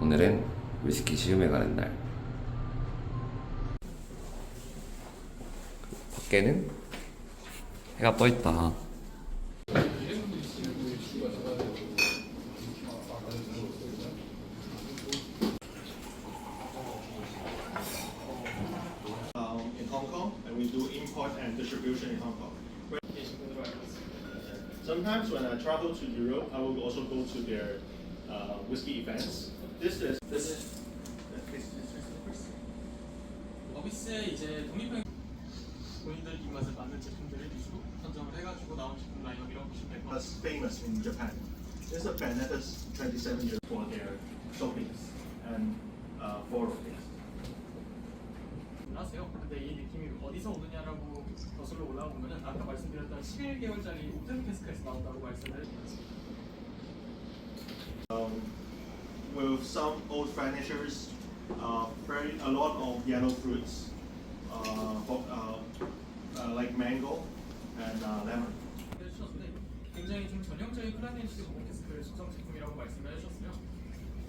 오늘은 위스키 시음에 가는 날. 밖에는 해가 떠 있다. um, uh. This is this is. 어비스의 이제 독립형 본인들 입맛에 맞는 제품들을 위주로 선정을 해가지고 나온 제품 라인업이라고 보시면 될것 같습니다. was famous in Japan. This is Benedict's 27 years for their showcase and uh, things. 하세요. 근데 이 느낌이 어디서 오느냐라고 거슬러 올라오면은 아까 말씀드렸던 11개월짜리 오픈 캐스크에서 나온다고 말씀을 Um, with some old furnitures, uh, very a lot of yellow fruits, uh, for, uh, uh, like mango and uh, lemon. 해주셨는데 굉장히 좀 전형적인 클라덴시드 오픈 캐스크 숙성 제품이라고 말씀을 해주셨어요.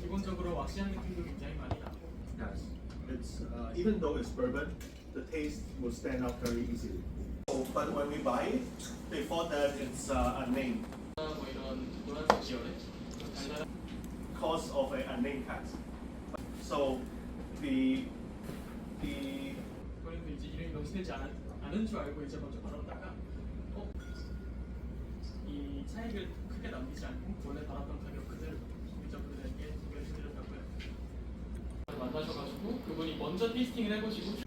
기본적으로 왁시한 느낌도 굉장히 많이 나고 Yes, it's uh, even though it's bourbon, the taste will stand out very easily. So, but when we buy it, they thought that it's uh, unnamed Because of a unnamed cat. So, the the 본인도 이제 이름이 명시되지 않은, 않은 줄 알고 이제 먼저 바랐다가 어? 이 차익을 크게 남기지 않고 원래 바랐던 가격 그대로 소비자분들에게 소개해드렸다고요. 만나셔가지고 그분이 먼저 테이스팅을 해보시고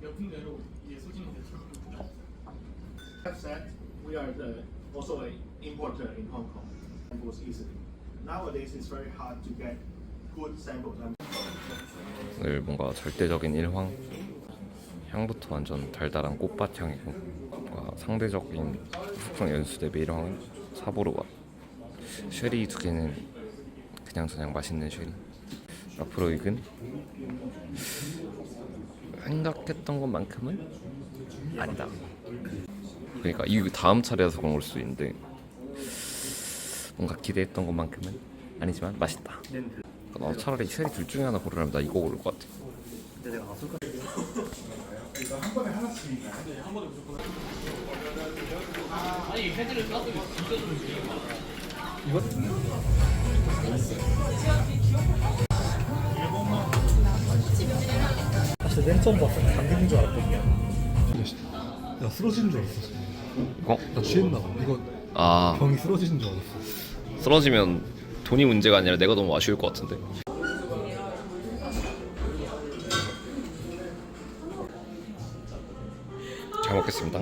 몇 분대로 이게 소진이 됐습니다. have said we are the also an importer in Hong Kong. Samples easily. Nowadays, it's very hard to get good samples. 오늘 뭔가 절대적인 일황. 향부터 완전 달달한 꽃밭 향이고 뭔가 상대적인 숙성 연수 대비 일황은 사보로와. 쉐리 두 개는 그냥 저냥 맛있는 쉐리. 앞으로 익은 생각했던 것만큼은 아니다. 그러니까 이 다음 차례여서 그런 걸 수도 있는데 뭔가 기대했던 것만큼은 아니지만 맛있다 나 차라리 쉐리 둘 중에 하나 고르라면 나 이거 고를 것 같아 네, 한 번에 무조건. 아 니 헤드를 따서 진짜 좀 사실 맨 처음 봤을 때 담긴 줄 알았거든요. 야 쓰러지는 줄 알았어. 어? 나 취했나 봐. 이거 아 병이 쓰러지는 줄 알았어. 쓰러지면 돈이 문제가 아니라 내가 너무 아쉬울 것 같은데 잘 먹겠습니다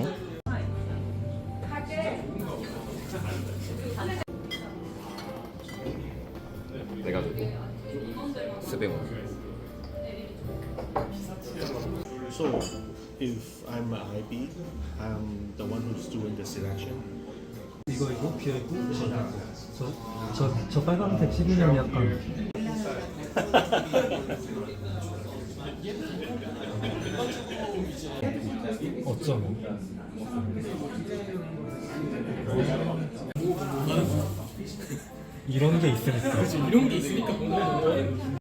내가 주고 스베몬 so, if I'm an IB, I'm the one who's doing the selection. 이거 이거 비어 있고 저저 저 빨간색 12년 약간. 어쩜? 이런 게 있으니까. 이런 게 있으니까. 뭔가